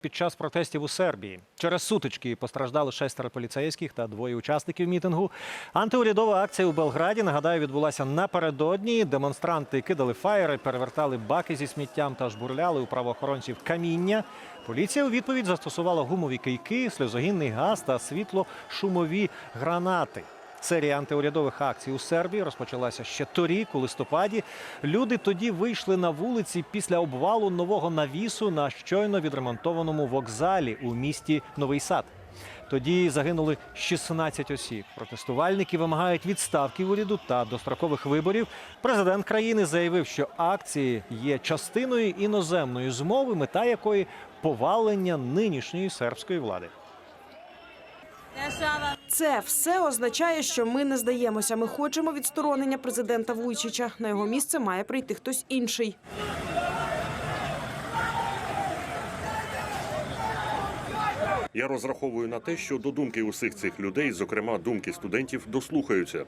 Під час протестів у Сербії через сутички постраждали шестеро поліцейських та двоє учасників мітингу. Антиурядова акція у Белграді нагадаю відбулася напередодні. Демонстранти кидали фаєри, перевертали баки зі сміттям та жбурляли у правоохоронців каміння. Поліція у відповідь застосувала гумові кийки, сльозогінний газ та світло-шумові гранати. Серія антиурядових акцій у Сербії розпочалася ще торік, у листопаді. Люди тоді вийшли на вулиці після обвалу нового навісу на щойно відремонтованому вокзалі у місті Новий Сад. Тоді загинули 16 осіб. Протестувальники вимагають відставки уряду та дострокових виборів. Президент країни заявив, що акції є частиною іноземної змови, мета якої повалення нинішньої сербської влади. Це все означає, що ми не здаємося. Ми хочемо відсторонення президента Вуйчича. На його місце має прийти хтось інший. Я розраховую на те, що до думки усіх цих людей, зокрема думки студентів, дослухаються.